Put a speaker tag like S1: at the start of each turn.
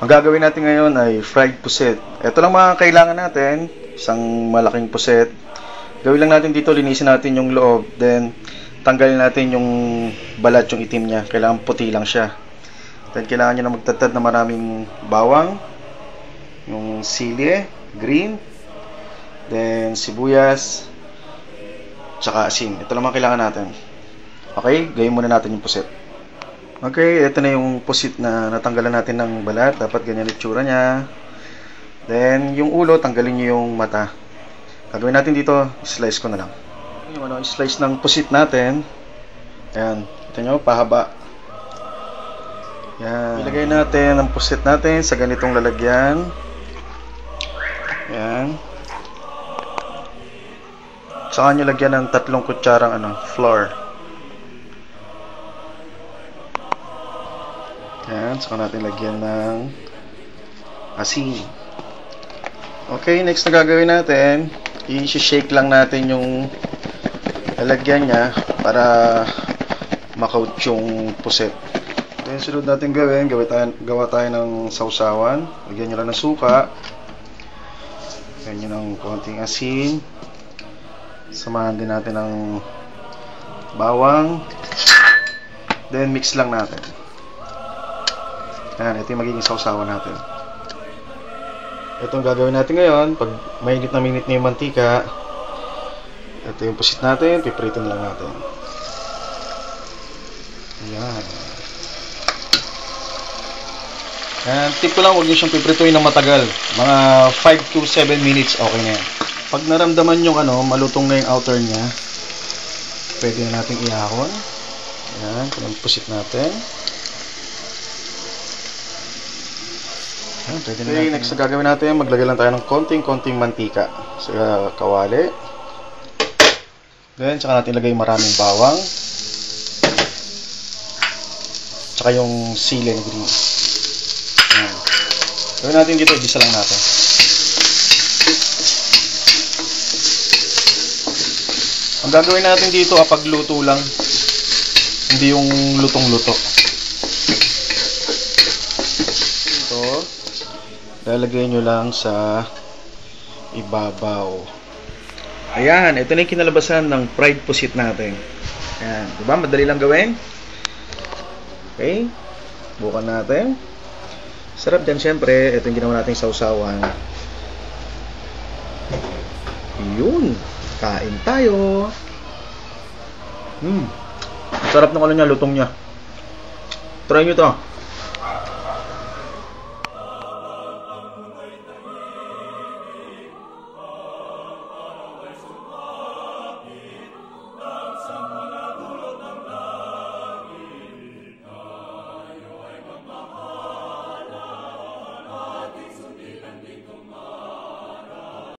S1: Ang gagawin natin ngayon ay fried puset. Ito lang mga kailangan natin. Isang malaking puset. Gawin lang natin dito, linisin natin yung loob. Then, tanggalin natin yung balat, yung itim niya. Kailangan puti lang siya. Then, kailangan nyo na magtatad na maraming bawang. Yung sili, green. Then, sibuyas. Tsaka asin. Ito lang mga kailangan natin. Okay, gawin muna natin yung puset. Okay, ito na yung pusit na natanggalan natin ng balat. Dapat ganyan itsura niya. Then, yung ulo, tanggalin nyo yung mata. Gagawin natin dito, slice ko na lang. Yung ano, slice ng pusit natin. Ayan, ito nyo, pahaba. Ayan. Ilagay natin ang pusit natin sa ganitong lalagyan. Ayan. Saka nyo lagyan ng tatlong kutsarang ano, flour. Yan, saka natin lagyan ng asin. Okay, next na gagawin natin, i-shake lang natin yung lalagyan niya para makaut yung puset. Then, sunod natin gawin, gawa tayo, gawa tayo ng sausawan. Lagyan nyo lang ng suka. Lagyan nyo ng konting asin. Samahan din natin ng bawang. Then, mix lang natin. Ayan, ito yung magiging sausawan natin. Ito ang gagawin natin ngayon. Pag mainit na minute na yung mantika, ito yung pusit natin, piprito na lang natin. Ayan. Ayan, tip ko lang, huwag nyo siyang piprituin ng matagal. Mga 5 to 7 minutes, okay na yan. Pag naramdaman yung ano, malutong na yung outer niya, pwede na natin iahon. Ayan, yung pusit natin. Pwede na
S2: Okay,
S1: natin.
S2: next na gagawin natin, maglagay lang tayo ng konting-konting mantika sa kawali.
S1: Then, tsaka natin ilagay maraming bawang. Tsaka yung sili na green. Ayan. Gawin natin dito, igisa lang natin. Ang gagawin natin dito, kapag luto lang, hindi yung lutong-luto. Ito, lalagay nyo lang sa ibabaw. Ayan, ito na yung kinalabasan ng fried pusit natin. Ayan, di ba? Madali lang gawin. Okay, bukan natin. Sarap dyan, syempre. Ito yung ginawa natin sausawan. Yun, kain tayo. Hmm, sarap ng ano niya, lutong niya. Try nyo to.